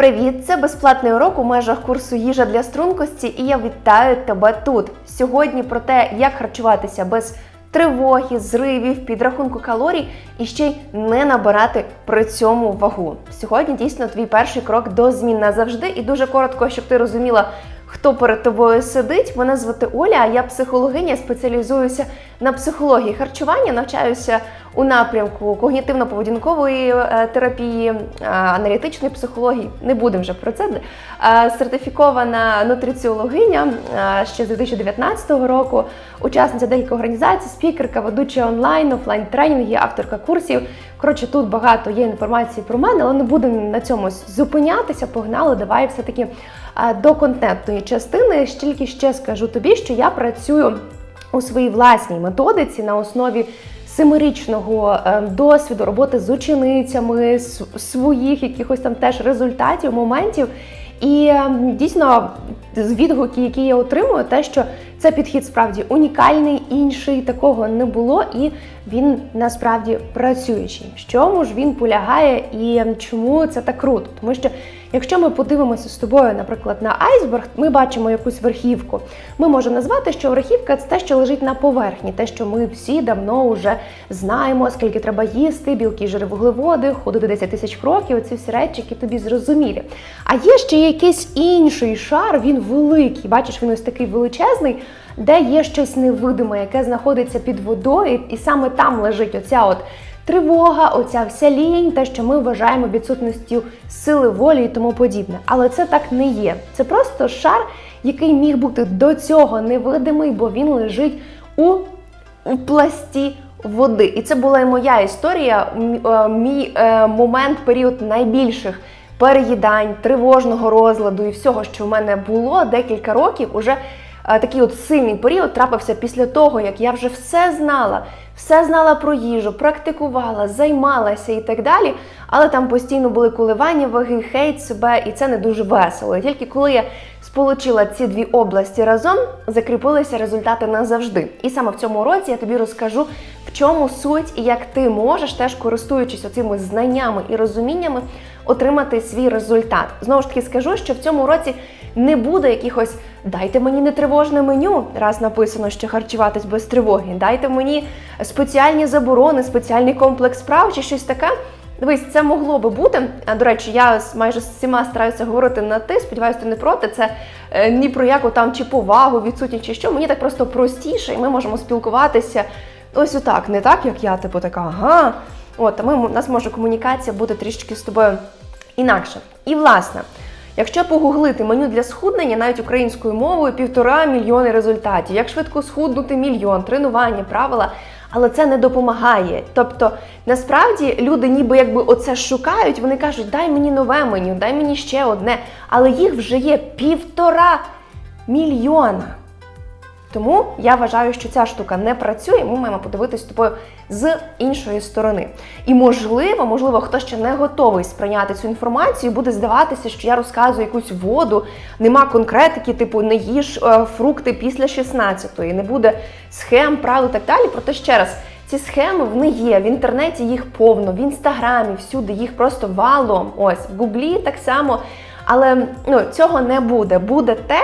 Привіт! Це безплатний урок у межах курсу їжа для стрункості, і я вітаю тебе тут. Сьогодні про те, як харчуватися без тривоги, зривів, підрахунку калорій і ще й не набирати при цьому вагу. Сьогодні дійсно твій перший крок до змін назавжди, і дуже коротко, щоб ти розуміла. Хто перед тобою сидить? Мене звати Оля, я психологиня, спеціалізуюся на психології харчування, навчаюся у напрямку когнітивно-поведінкової е, терапії, е, аналітичної психології. Не будемо вже про це. Е, Сертифікована нутриціологиня ще з 2019 року, учасниця деяких організацій, спікерка, ведуча онлайн, офлайн тренінги, авторка курсів. Коротше, тут багато є інформації про мене, але не будемо на цьому зупинятися. Погнали, давай все-таки до контентної частини. Тільки ще скажу тобі, що я працюю у своїй власній методиці на основі семирічного е, досвіду роботи з ученицями, своїх якихось там теж результатів, моментів. І е, дійсно відгуки, які я отримую, те, що це підхід справді унікальний, інший такого не було, і він насправді працюючий. В чому ж він полягає і чому це так круто? Тому що якщо ми подивимося з тобою, наприклад, на айсберг, ми бачимо якусь верхівку. Ми можемо назвати, що верхівка це те, що лежить на поверхні, те, що ми всі давно вже знаємо, скільки треба їсти, білки, жири, вуглеводи, ходити 10 тисяч кроків. Ці всі речі, які тобі зрозумілі. А є ще якийсь інший шар, він великий. Бачиш, він ось такий величезний, де є щось невидиме, яке знаходиться під водою, і саме там лежить оця от. Тривога, оця вся лінь, те, що ми вважаємо відсутністю сили волі і тому подібне. Але це так не є. Це просто шар, який міг бути до цього невидимий, бо він лежить у, у пласті води. І це була і моя історія, е, мій е, момент, період найбільших переїдань, тривожного розладу і всього, що в мене було декілька років, уже такий от сильний період трапився після того, як я вже все знала, все знала про їжу, практикувала, займалася і так далі. Але там постійно були коливання ваги, хейт себе, і це не дуже весело. І тільки коли я сполучила ці дві області разом, закріпилися результати назавжди. І саме в цьому році я тобі розкажу, в чому суть і як ти можеш, теж користуючись оцими знаннями і розуміннями, отримати свій результат. Знову ж таки скажу, що в цьому році не буде якихось дайте мені не тривожне меню, раз написано, що харчуватись без тривоги. Дайте мені спеціальні заборони, спеціальний комплекс справ чи щось таке. Дивись, це могло би бути. До речі, я майже з всіма стараюся говорити на ти. Сподіваюся, ти не проти. Це е, ні про яку там чи повагу, відсутність чи що. Мені так просто простіше, і ми можемо спілкуватися ось отак, не так, як я, типу, така, ага. От, а ми, у нас може комунікація бути трішки з тобою інакше. І власне, якщо погуглити меню для схуднення навіть українською мовою, півтора мільйони результатів. Як швидко схуднути мільйон, тренування, правила. Але це не допомагає. Тобто, насправді люди ніби якби оце шукають, вони кажуть, дай мені нове меню, дай мені ще одне. Але їх вже є півтора мільйона. Тому я вважаю, що ця штука не працює. Ми маємо подивитись тобою з іншої сторони. І можливо, можливо, хто ще не готовий сприйняти цю інформацію, буде здаватися, що я розказую якусь воду, нема конкретики, типу не їж е, фрукти після 16-ї, не буде схем, правил і так далі. Проте ще раз. Ці схеми вони є в інтернеті, їх повно, в інстаграмі, всюди їх просто валом. Ось в гуглі так само. Але ну, цього не буде. Буде те,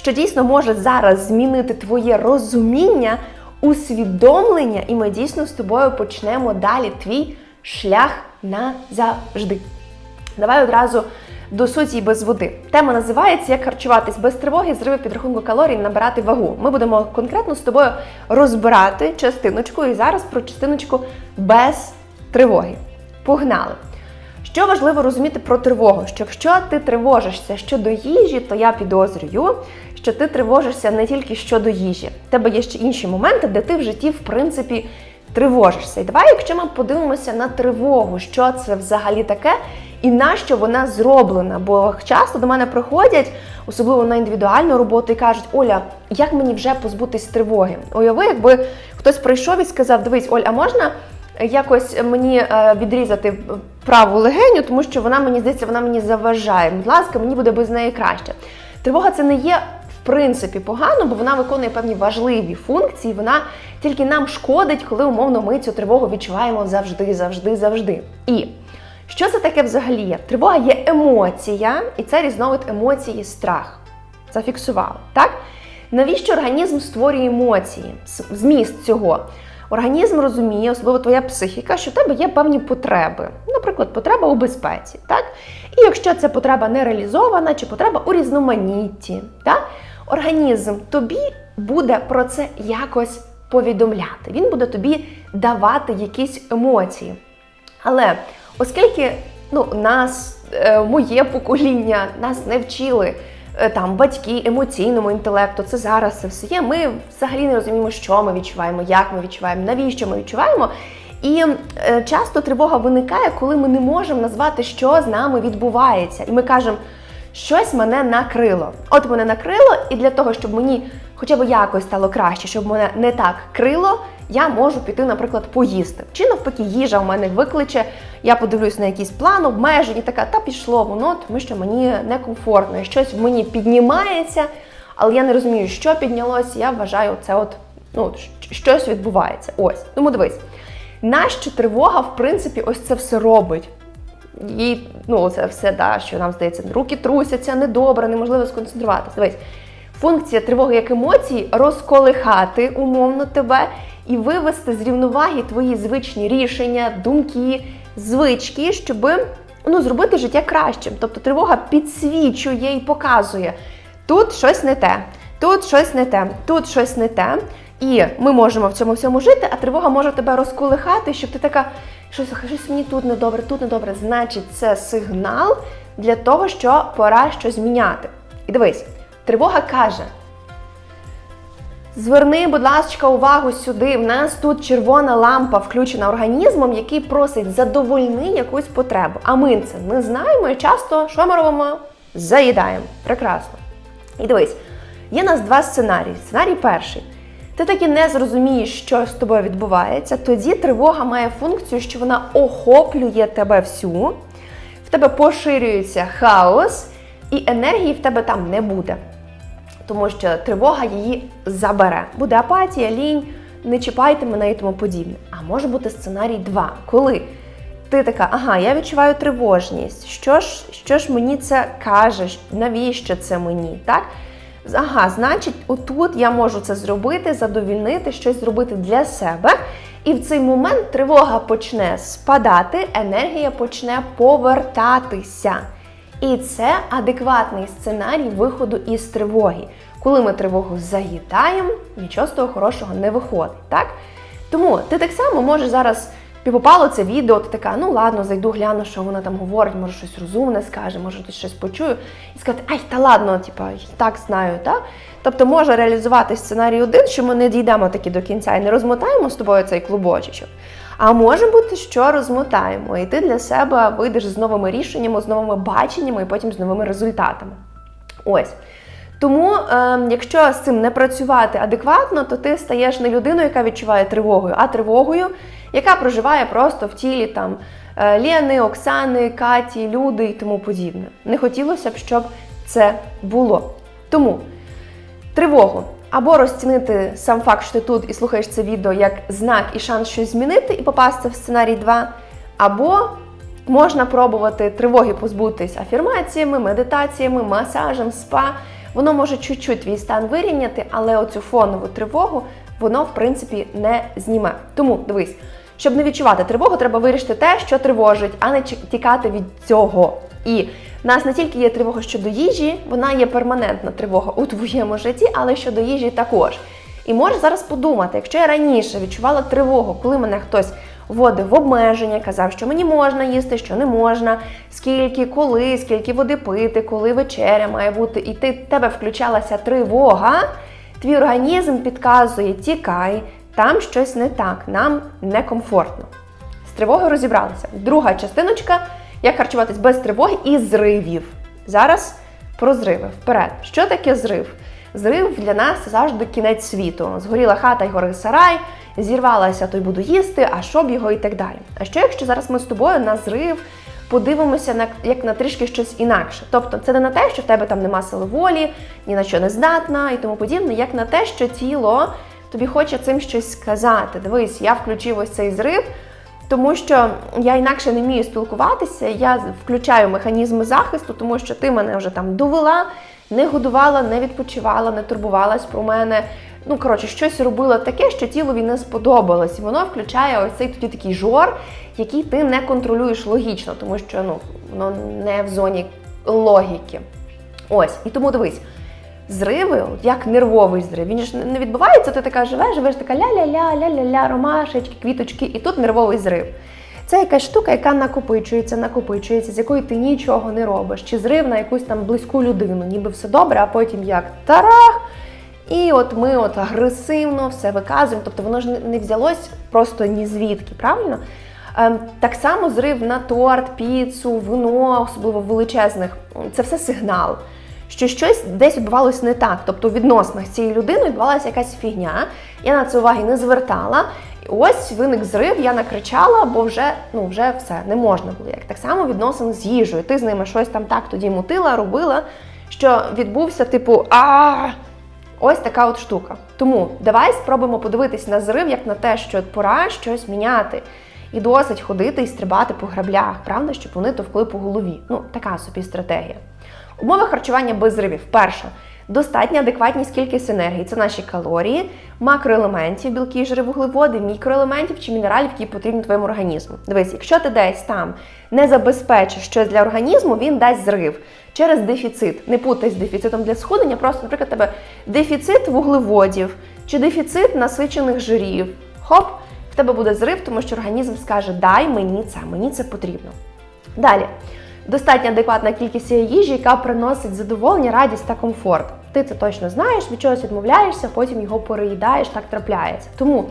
що дійсно може зараз змінити твоє розуміння, усвідомлення, і ми дійсно з тобою почнемо далі твій шлях назавжди. Давай одразу до суті і без води. Тема називається Як харчуватись без тривоги, зриви підрахунку калорій, набирати вагу. Ми будемо конкретно з тобою розбирати частиночку і зараз про частиночку без тривоги. Погнали! Що важливо розуміти про тривогу? Що якщо ти тривожишся щодо їжі, то я підозрюю, що ти тривожишся не тільки щодо їжі. В тебе є ще інші моменти, де ти в житті, в принципі, тривожишся. І давай, якщо ми подивимося на тривогу, що це взагалі таке і на що вона зроблена. Бо часто до мене приходять, особливо на індивідуальну роботу, і кажуть: Оля, як мені вже позбутись тривоги? Уяви, якби хтось прийшов і сказав: Дивись, Оль, а можна якось мені е, відрізати праву легеню, тому що вона мені здається, вона мені заважає. Будь ласка, мені буде без неї краще. Тривога це не є принципі погано, бо вона виконує певні важливі функції. Вона тільки нам шкодить, коли умовно ми цю тривогу відчуваємо завжди, завжди, завжди. І Що це таке взагалі є? Тривога є емоція, і це різновид емоції страх. Зафіксували, так? Навіщо організм створює емоції? Зміст цього. Організм розуміє, особливо твоя психіка, що в тебе є певні потреби. Наприклад, потреба у безпеці. Так? І якщо ця потреба не реалізована, чи потреба у різноманітті, так? Організм тобі буде про це якось повідомляти. Він буде тобі давати якісь емоції. Але оскільки ну, нас, е, моє покоління, нас не вчили е, там батьки емоційному інтелекту, це зараз це все є. Ми взагалі не розуміємо, що ми відчуваємо, як ми відчуваємо, навіщо ми відчуваємо. І е, часто тривога виникає, коли ми не можемо назвати, що з нами відбувається. І ми кажемо, щось мене накрило. От мене накрило, і для того, щоб мені хоча б якось стало краще, щоб мене не так крило, я можу піти, наприклад, поїсти. Чи навпаки, їжа в мене викличе, я подивлюсь на якийсь план, обмежень, і така, та пішло воно, тому що мені некомфортно, і щось в мені піднімається, але я не розумію, що піднялось, я вважаю, це от ну, щось відбувається. Ось. Тому дивись, нащо тривога, в принципі, ось це все робить? Їй, ну, це все, да, що нам здається, руки трусяться, недобре, неможливо сконцентруватися. Дивись, функція тривоги як емоції розколихати умовно тебе і вивести з рівноваги твої звичні рішення, думки, звички, щоб ну, зробити життя кращим. Тобто тривога підсвічує і показує, тут щось не те, тут щось не те, тут щось не те. І ми можемо в цьому всьому жити, а тривога може тебе розколихати, щоб ти така, щось, щось мені тут недобре, тут недобре. Значить, це сигнал для того, що пора щось зміняти. І дивись, тривога каже: Зверни, будь ласка, увагу сюди. В нас тут червона лампа включена організмом, який просить задовольни якусь потребу. А ми це не знаємо і часто що ми робимо? Заїдаємо. Прекрасно. І дивись, є у нас два сценарії. Сценарій перший. Ти таки не зрозумієш, що з тобою відбувається, тоді тривога має функцію, що вона охоплює тебе всю, в тебе поширюється хаос, і енергії в тебе там не буде. Тому що тривога її забере. Буде апатія, лінь, не чіпайте мене і тому подібне. А може бути сценарій 2, коли ти така, ага, я відчуваю тривожність. Що ж, що ж мені це каже? Навіщо це мені? Так? Ага, значить, отут я можу це зробити, задовільнити, щось зробити для себе. І в цей момент тривога почне спадати, енергія почне повертатися. І це адекватний сценарій виходу із тривоги. Коли ми тривогу заїдаємо, нічого з того хорошого не виходить. так? Тому ти так само можеш зараз попало це відео, ти така, ну ладно, зайду, гляну, що вона там говорить, може щось розумне скаже, може тут щось почую, і сказати, ай, та ладно, типа, так знаю, так? Тобто може реалізувати сценарій один, що ми не дійдемо таки до кінця і не розмотаємо з тобою цей клубочечок. А може бути, що розмотаємо, і ти для себе вийдеш з новими рішеннями, з новими баченнями і потім з новими результатами. Ось. Тому, е, якщо з цим не працювати адекватно, то ти стаєш не людиною, яка відчуває тривогою, а тривогою, яка проживає просто в тілі там е, Лєни, Оксани, Каті, Люди і тому подібне. Не хотілося б, щоб це було. Тому тривогу або розцінити сам факт, що ти тут і слухаєш це відео як знак і шанс щось змінити і попасти в сценарій 2, або можна пробувати тривоги позбутись афірмаціями, медитаціями, масажем, спа. Воно може чуть-чуть твій стан вирівняти, але оцю фонову тривогу воно, в принципі, не зніме. Тому дивись, щоб не відчувати тривогу, треба вирішити те, що тривожить, а не тікати від цього. І в нас не тільки є тривога щодо їжі, вона є перманентна тривога у твоєму житті, але щодо їжі також. І можеш зараз подумати, якщо я раніше відчувала тривогу, коли мене хтось вводив в обмеження, казав, що мені можна їсти, що не можна, скільки, коли, скільки води пити, коли вечеря має бути, і ти тебе включалася тривога, твій організм підказує, тікай, там щось не так, нам некомфортно. З тривогою розібралися. Друга частиночка як харчуватись без тривоги і зривів. Зараз про зриви. Вперед. Що таке зрив? Зрив для нас завжди кінець світу. Згоріла хата й гори сарай, зірвалася, то й буду їсти, а щоб його і так далі. А що якщо зараз ми з тобою на зрив подивимося на як на трішки щось інакше? Тобто це не на те, що в тебе там нема сили волі, ні на що не здатна і тому подібне, як на те, що тіло тобі хоче цим щось сказати. Дивись, я включив ось цей зрив. тому що я інакше не вмію спілкуватися. Я включаю механізми захисту, тому що ти мене вже там довела, не годувала, не відпочивала, не турбувалась про мене. Ну, коротше, щось робила таке, що тілові не сподобалось. І воно включає ось цей тоді такий жор, який ти не контролюєш логічно, тому що ну, воно не в зоні логіки. Ось, і тому дивись. Зриви, як нервовий зрив, він ж не відбувається, ти така живеш, живеш така ля-ля-ля, ля-ля-ля, ромашечки, квіточки, і тут нервовий зрив. Це якась штука, яка накопичується, накопичується, з якої ти нічого не робиш. Чи зрив на якусь там близьку людину, ніби все добре, а потім як тарах. І от ми от агресивно все виказуємо. Тобто воно ж не- взялось просто ні звідки, правильно? Ем, Так само зрив на торт, піцу, вино, особливо величезних. Це все сигнал, що щось десь відбувалось не так. Тобто у відносинах з цією людиною відбувалася якась фігня. Я на це уваги не звертала. Ось виник зрив, я накричала, бо вже ну вже все не можна було. Як так само відносини з їжею. Ти з ними щось там так тоді мутила, робила, що відбувся типу а. Ось така от штука. Тому давай спробуємо подивитись на зрив як на те, що пора щось міняти. І досить ходити і стрибати по граблях, правда, щоб вони товкли по голові. Ну, така собі стратегія. Умови харчування без зривів. Перше, достатня адекватність кількість енергії. Це наші калорії, макроелементів, білки, жири, вуглеводи, мікроелементів чи мінералів, які потрібні твоєму організму. Дивись, якщо ти десь там не забезпечиш щось для організму, він дасть зрив через дефіцит. Не путай з дефіцитом для схуднення, просто, наприклад, тебе дефіцит вуглеводів чи дефіцит насичених жирів. Хоп, тебе буде зрив, тому що організм скаже: Дай мені це, мені це потрібно. Далі. Достатньо адекватна кількість їжі, яка приносить задоволення, радість та комфорт. Ти це точно знаєш, від чогось відмовляєшся, потім його переїдаєш, так трапляється. Тому,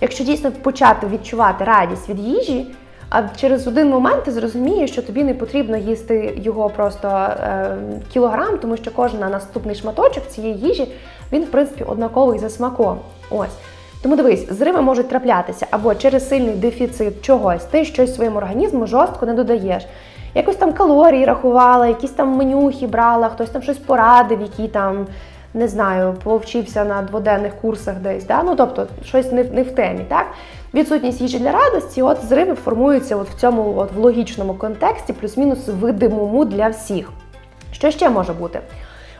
якщо дійсно почати відчувати радість від їжі, а через один момент ти зрозумієш, що тобі не потрібно їсти його просто е, кілограм, тому що кожен наступний шматочок цієї їжі він, в принципі, однаковий за смаком. Ось. Тому дивись, зриви можуть траплятися або через сильний дефіцит чогось, ти щось своєму організму жорстко не додаєш. Якось там калорії рахувала, якісь там менюхи брала, хтось там щось порадив, які там, не знаю, повчився на дводенних курсах десь. Да? Ну, тобто, щось не, не в темі, так? Відсутність їжі для радості, от зриви формуються от в цьому от в логічному контексті, плюс-мінус видимому для всіх. Що ще може бути?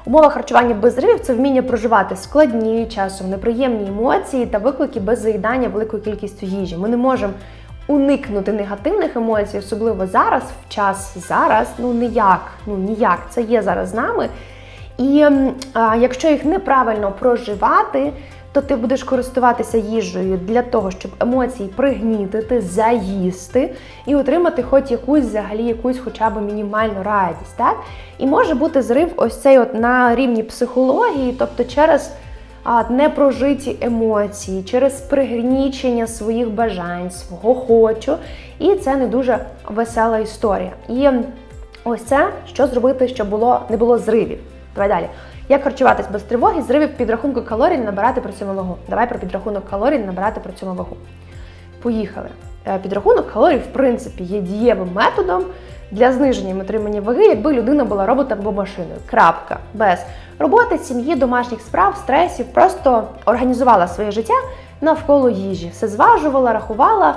Умова харчування без зривів це вміння проживати складні, часом неприємні емоції та виклики без заїдання великою кількістю їжі. Ми не можемо уникнути негативних емоцій, особливо зараз, в час зараз, ну ніяк, ну ніяк, це є зараз з нами. І а, якщо їх неправильно проживати, то ти будеш користуватися їжею для того, щоб емоції пригнітити, заїсти і отримати хоч якусь взагалі якусь хоча б мінімальну радість. Так? І може бути зрив ось цей от на рівні психології, тобто через а, непрожиті емоції, через пригнічення своїх бажань, свого хочу. І це не дуже весела історія. І ось це що зробити, щоб було не було зривів. Давай далі. Як харчуватись без тривоги, зривів підрахунку калорій, набирати при цьому вагу. Давай про підрахунок калорій, набирати при цьому вагу. Поїхали. Е, Підрахунок калорій, в принципі, є дієвим методом для зниження і отримання ваги, якби людина була роботом або машиною. Крапка. Без роботи, сім'ї, домашніх справ, стресів, просто організувала своє життя навколо їжі. Все зважувала, рахувала.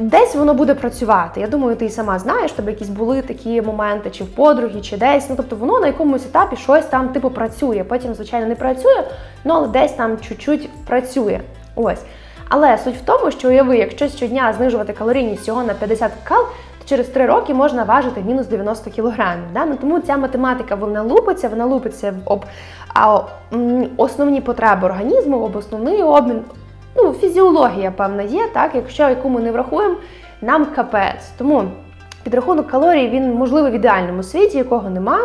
Десь воно буде працювати. Я думаю, ти і сама знаєш, тебе якісь були такі моменти, чи в подруги, чи десь. Ну тобто воно на якомусь етапі щось там типу працює. Потім, звичайно, не працює, ну але десь там чуть-чуть працює. Ось. Але суть в тому, що уяви, якщо щодня знижувати калорійність всього на 50 кал, то через 3 роки можна важити мінус 90 кілограмів. Да? Ну, тому ця математика вона лупиться, вона лупиться об а, основні потреби організму, об основний обмін. Ну, фізіологія, певна, є, так, якщо яку ми не врахуємо, нам капець. Тому підрахунок калорій він можливий в ідеальному світі, якого нема.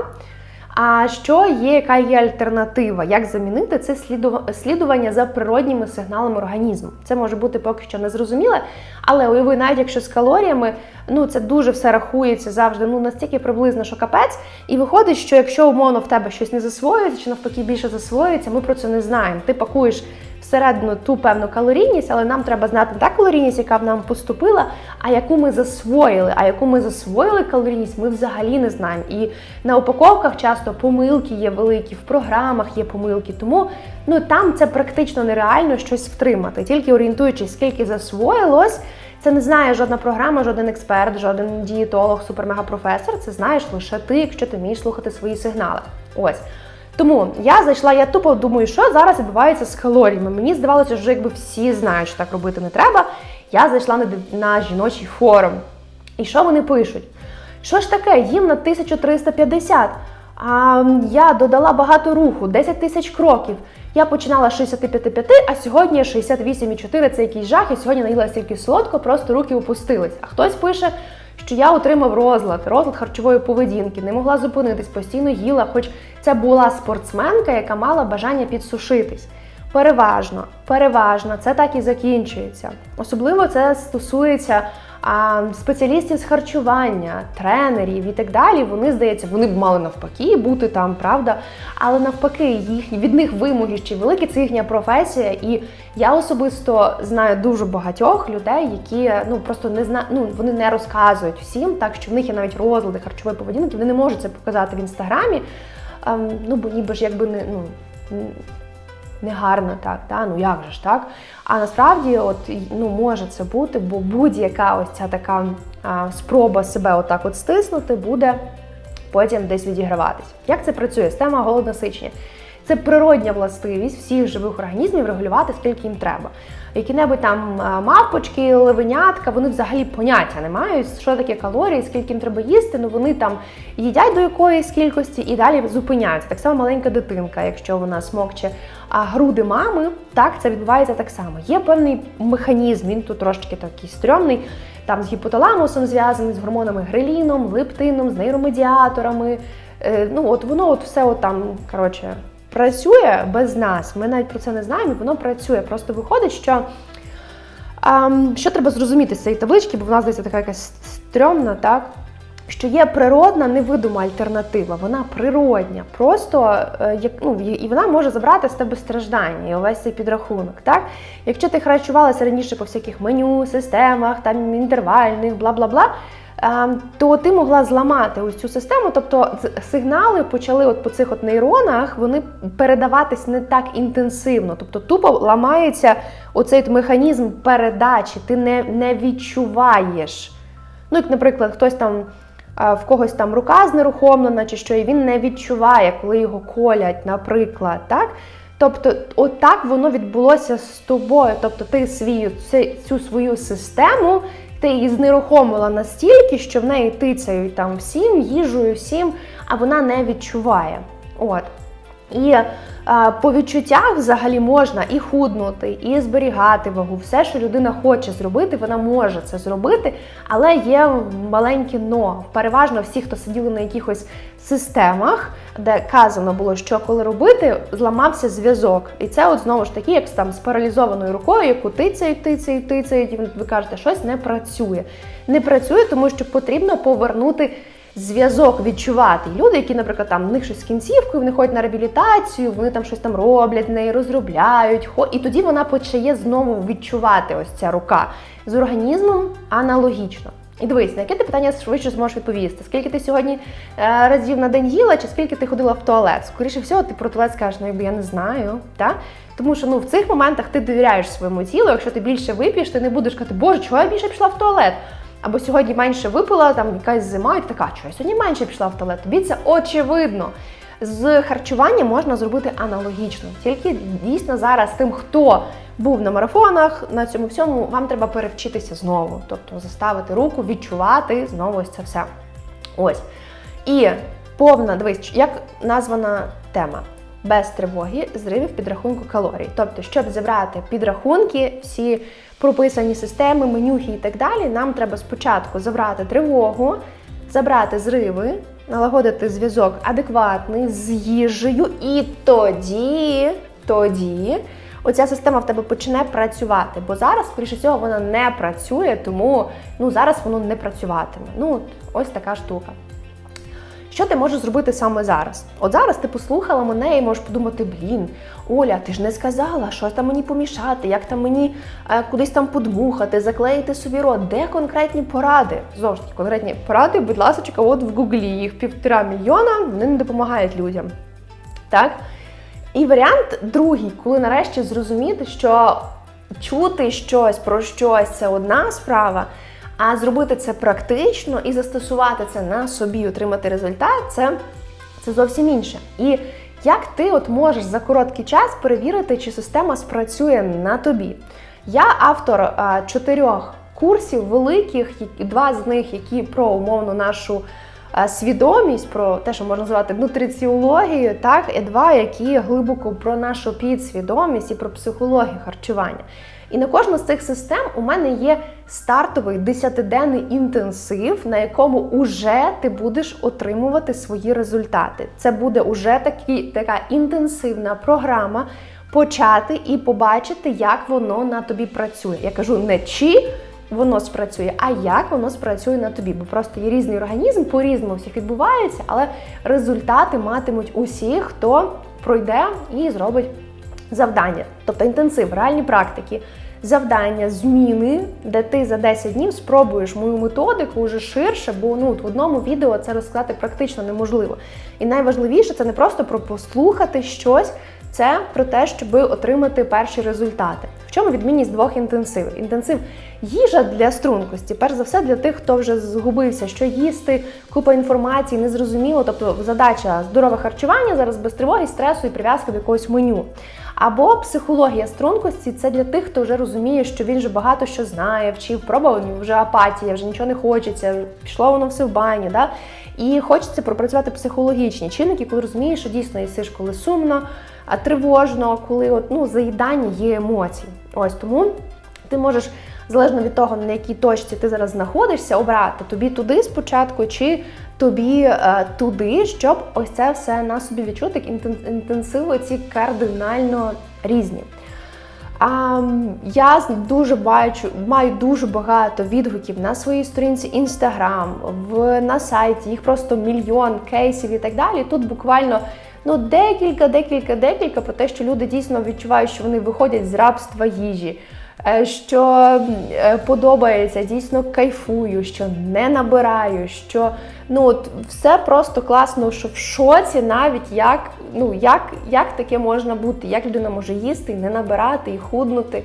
А що є, яка є альтернатива? Як замінити це сліду- слідування за природніми сигналами організму? Це може бути поки що незрозуміле, але уяви, навіть якщо з калоріями, ну це дуже все рахується завжди, ну настільки приблизно, що капець. І виходить, що якщо умовно в тебе щось не засвоюється, чи навпаки більше засвоюється, ми про це не знаємо. Ти пакуєш всередину ту певну калорійність, але нам треба знати не та калорійність, яка в нам поступила, а яку ми засвоїли. А яку ми засвоїли калорійність, ми взагалі не знаємо. І на упаковках часто помилки є великі, в програмах є помилки. Тому ну там це практично нереально щось втримати. Тільки орієнтуючись, скільки засвоїлось. Це не знає жодна програма, жоден експерт, жоден дієтолог, супермегапрофесор. Це знаєш лише ти, якщо ти вмієш слухати свої сигнали. Ось. Тому я зайшла, я тупо думаю, що зараз відбувається з калоріями. Мені здавалося, що якби всі знають, що так робити не треба. Я зайшла на, на жіночий форум. І що вони пишуть? Що ж таке? Їм на 1350. А я додала багато руху, 10 тисяч кроків. Я починала з 65,5, а сьогодні 68,4 це якийсь жах, і сьогодні наїла стільки солодко, просто руки опустились. А хтось пише, що я отримав розлад, розлад харчової поведінки, не могла зупинитись, постійно їла, хоч це була спортсменка, яка мала бажання підсушитись. Переважно, переважно, це так і закінчується. Особливо це стосується спеціалістів з харчування, тренерів і так далі. Вони, здається, вони б мали навпаки бути там, правда. Але навпаки, їхні від них вимоги ще великі, це їхня професія. І я особисто знаю дуже багатьох людей, які ну просто не зна... ну, вони не розказують всім, так що в них є навіть розлади харчової поведінки, вони не можуть це показати в інстаграмі. Ем, ну бо ніби ж якби не ну. Негарно так, та? ну як же ж так? А насправді, от ну може це бути, бо будь-яка ось ця така а, спроба себе отак от стиснути буде потім десь відіграватись. Як це працює? Система голоднасичення. Це природня властивість всіх живих організмів регулювати, скільки їм треба. Які-небудь там а, мавпочки, левенятка, вони взагалі поняття не мають, що таке калорії, скільки їм треба їсти. Ну вони там їдять до якоїсь кількості і далі зупиняються. Так само маленька дитинка, якщо вона смокче а груди мами, так це відбувається так само. Є певний механізм, він тут трошки такий стрьомний, там з гіпоталамусом зв'язаний, з гормонами греліном, лептином, з нейромедіаторами. Е, ну от воно от все от там, коротше, працює без нас. Ми навіть про це не знаємо, і воно працює. Просто виходить, що. Ам, що треба зрозуміти з цієї таблички, бо в нас здається така якась стрьомна, так? Що є природна невидима альтернатива, вона природня, просто е, як ну і вона може забрати з тебе страждання і увесь цей підрахунок. Так, якщо ти харчувалася раніше по всяких меню, системах, там інтервальних, бла бла бла. Ем, То ти могла зламати ось цю систему, тобто сигнали почали от по цих от нейронах вони передаватись не так інтенсивно, тобто тупо ламається оцей механізм передачі, ти не, не відчуваєш. Ну, як, наприклад, хтось там в когось там рука знерухомлена чи що, і він не відчуває, коли його колять, наприклад, так? Тобто, отак воно відбулося з тобою. Тобто, ти цю, цю свою систему ти її знерухомила настільки, що в неї тицяють там всім, їжею, всім, а вона не відчуває. От. І е, по відчуттях взагалі можна і худнути, і зберігати вагу. Все, що людина хоче зробити, вона може це зробити, але є маленьке но. Переважно всі, хто сиділи на якихось системах, де казано було, що коли робити, зламався зв'язок. І це от знову ж таки, як там з паралізованою рукою, яку тицяють, тицяють, тицяють, і ви кажете, щось не працює. Не працює, тому що потрібно повернути зв'язок відчувати. Люди, які, наприклад, там в них щось з кінцівкою, вони ходять на реабілітацію, вони там щось там роблять, неї розробляють, хо- і тоді вона почає знову відчувати ось ця рука з організмом аналогічно. І дивись, на яке ти питання швидше зможеш відповісти? Скільки ти сьогодні е, разів на день їла, чи скільки ти ходила в туалет? Скоріше всього, ти про туалет скажеш, ну якби я не знаю. Та? Тому що ну, в цих моментах ти довіряєш своєму тілу, якщо ти більше вип'єш, ти не будеш казати, боже, чого я більше пішла в туалет? Або сьогодні менше випила, там якась зима, і ти така, що я сьогодні менше пішла в туалет. Тобі це очевидно. З харчуванням можна зробити аналогічно. Тільки дійсно зараз тим, хто був на марафонах, на цьому всьому, вам треба перевчитися знову. Тобто заставити руку, відчувати знову ось це все. Ось. І повна, дивись, як названа тема. Без тривоги, зривів підрахунку калорій. Тобто, щоб зібрати підрахунки, всі прописані системи, менюхи і так далі, нам треба спочатку забрати тривогу, забрати зриви, налагодити зв'язок адекватний з їжею, і тоді, тоді оця система в тебе почне працювати. Бо зараз, скоріше всього, вона не працює, тому ну зараз воно не працюватиме. Ну, ось така штука. Що ти можеш зробити саме зараз? От зараз ти послухала мене і можеш подумати: блін, Оля, ти ж не сказала, що там мені помішати, як там мені е, кудись там подмухати, заклеїти собі рот. Де конкретні поради? Знову ж таки, конкретні поради, будь ласка, от в Гуглі їх півтора мільйона, вони не допомагають людям. Так? І варіант другий, коли нарешті зрозуміти, що чути щось про щось це одна справа. А зробити це практично і застосувати це на собі, отримати результат це, це зовсім інше. І як ти от можеш за короткий час перевірити, чи система спрацює на тобі? Я автор а, чотирьох курсів великих, два з них, які про умовно нашу а, свідомість, про те, що можна назвати нутриціологією, так, і два, які глибоко про нашу підсвідомість і про психологію харчування. І на кожну з цих систем у мене є стартовий 10-денний інтенсив, на якому уже ти будеш отримувати свої результати. Це буде уже такі, така інтенсивна програма почати і побачити, як воно на тобі працює. Я кажу не чи воно спрацює, а як воно спрацює на тобі. Бо просто є різний організм, по-різному всіх відбувається, але результати матимуть усі, хто пройде і зробить завдання, тобто інтенсив, реальні практики, завдання, зміни, де ти за 10 днів спробуєш мою методику уже ширше, бо ну в одному відео це розказати практично неможливо. І найважливіше це не просто про послухати щось. Це про те, щоб отримати перші результати. В чому відмінність двох інтенсивів? Інтенсив їжа для стрункості, перш за все для тих, хто вже згубився, що їсти, купа інформації, незрозуміло. Тобто задача здорове харчування зараз без тривоги, стресу і прив'язки до якогось меню. Або психологія стрункості це для тих, хто вже розуміє, що він вже багато що знає, вчив, пробував, вже апатія, вже нічого не хочеться, пішло воно все в баню. Да? І хочеться пропрацювати психологічні чинники, коли розумієш, що дійсно їсиш, коли сумно, а тривожно, коли от, ну, заїдання є емоції. Ось тому ти можеш. Залежно від того, на якій точці ти зараз знаходишся, обрати тобі туди спочатку, чи тобі е, туди, щоб ось це все на собі відчути, як інтен- інтенсиви ці кардинально різні. А, я дуже бачу, маю дуже багато відгуків на своїй сторінці Instagram, в, на сайті, їх просто мільйон кейсів і так далі. Тут буквально ну, декілька, декілька, декілька про те, що люди дійсно відчувають, що вони виходять з рабства їжі. е, Що е, подобається, дійсно кайфую, що не набираю, що ну от все просто класно, що в шоці навіть як, ну як, як таке можна бути, як людина може їсти не набирати і худнути.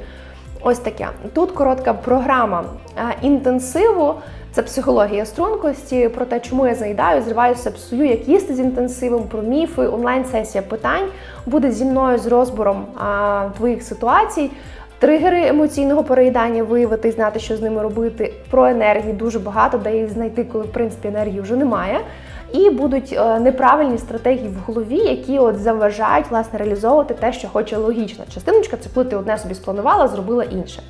Ось таке. Тут коротка програма е, інтенсиву. Це психологія стрункості, про те, чому я заїдаю, зриваюся, псую, як їсти з інтенсивом, про міфи, онлайн-сесія питань буде зі мною з розбором а, твоїх ситуацій. Тригери емоційного переїдання виявити знати, що з ними робити. Про енергію дуже багато, де їх знайти, коли в принципі енергії вже немає. І будуть е, неправильні стратегії в голові, які от заважають власне реалізовувати те, що хоче логічно. Частиночка це коли ти одне собі спланувала, зробила інше.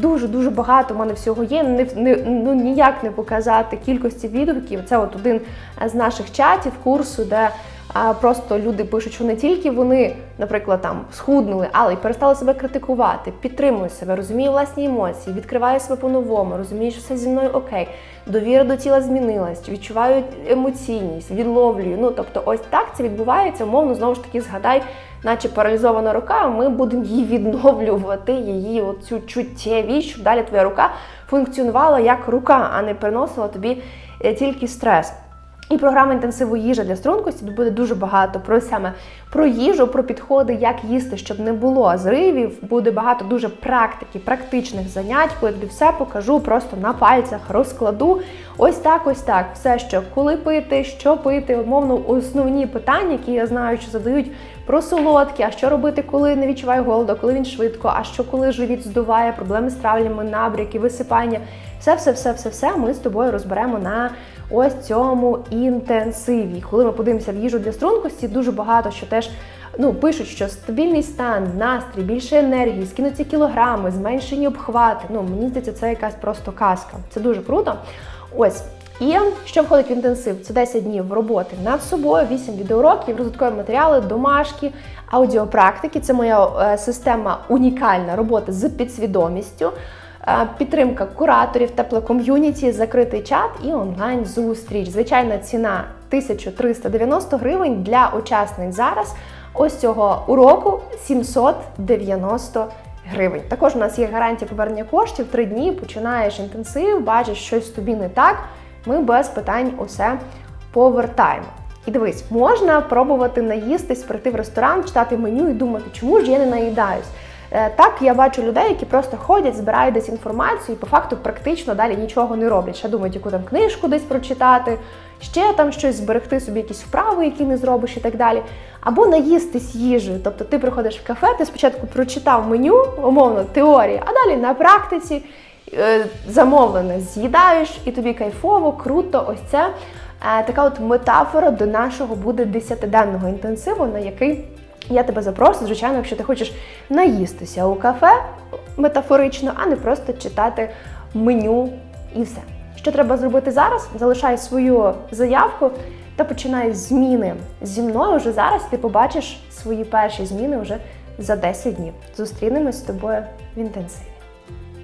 Дуже дуже багато в мене всього є. Не, не ну ніяк не показати кількості відгуків. Це от один з наших чатів курсу, де а, просто люди пишуть, що не тільки вони, наприклад, там схуднули, але й перестали себе критикувати, підтримують себе, розуміють власні емоції, відкриває себе по-новому, розуміють, що все зі мною окей. Довіра до тіла змінилась, відчувають емоційність, відловлюю. Ну тобто, ось так це відбувається. Умовно знову ж таки згадай, наче паралізована рука. Ми будемо її відновлювати, її оцю чуттєвість, щоб далі твоя рука функціонувала як рука, а не приносила тобі е, тільки стрес. І програма інтенсиву їжа для стрункості буде дуже багато про саме про їжу, про підходи, як їсти, щоб не було зривів. Буде багато дуже практики, практичних занять, коли тобі все покажу просто на пальцях, розкладу. Ось так, ось так. Все, що коли пити, що пити, умовно, основні питання, які я знаю, що задають про солодкі, а що робити, коли не відчуваю голоду, коли він швидко, а що коли живіт здуває, проблеми з травлями, набряки, висипання. Все, все, все, все, все ми з тобою розберемо на ось цьому інтенсиві. Коли ми подивимося в їжу для стрункості, дуже багато що теж ну, пишуть, що стабільний стан, настрій, більше енергії, скинуті кілограми, зменшені обхвати. Ну, мені здається, це якась просто казка. Це дуже круто. Ось. І що входить в інтенсив? Це 10 днів роботи над собою, 8 відеоуроків, розвиткові матеріали, домашки, аудіопрактики. Це моя е, система унікальна роботи з підсвідомістю. Е, Підтримка кураторів, тепле ком'юніті, закритий чат і онлайн-зустріч. Звичайна ціна 1390 гривень для учасниць зараз. Ось цього уроку 790 гривень. Також у нас є гарантія повернення коштів. Три дні починаєш інтенсив, бачиш, щось тобі не так. Ми без питань усе повертаємо. І дивись, можна пробувати наїстись, прийти в ресторан, читати меню і думати, чому ж я не наїдаюсь. Е, Так, я бачу людей, які просто ходять, збирають десь інформацію і по факту практично далі нічого не роблять. Ще думають, яку там книжку десь прочитати, ще там щось зберегти собі якісь вправи, які не зробиш і так далі. Або наїстись їжею. Тобто ти приходиш в кафе, ти спочатку прочитав меню, умовно, теорії, а далі на практиці е, замовлене з'їдаєш, і тобі кайфово, круто. Ось це е, така от метафора до нашого буде десятиденного інтенсиву, на який я тебе запрошу, звичайно, якщо ти хочеш наїстися у кафе метафорично, а не просто читати меню і все. Що треба зробити зараз? Залишай свою заявку та починай зміни зі мною вже зараз. Ти побачиш свої перші зміни вже за 10 днів. Зустрінемось з тобою в інтенсиві.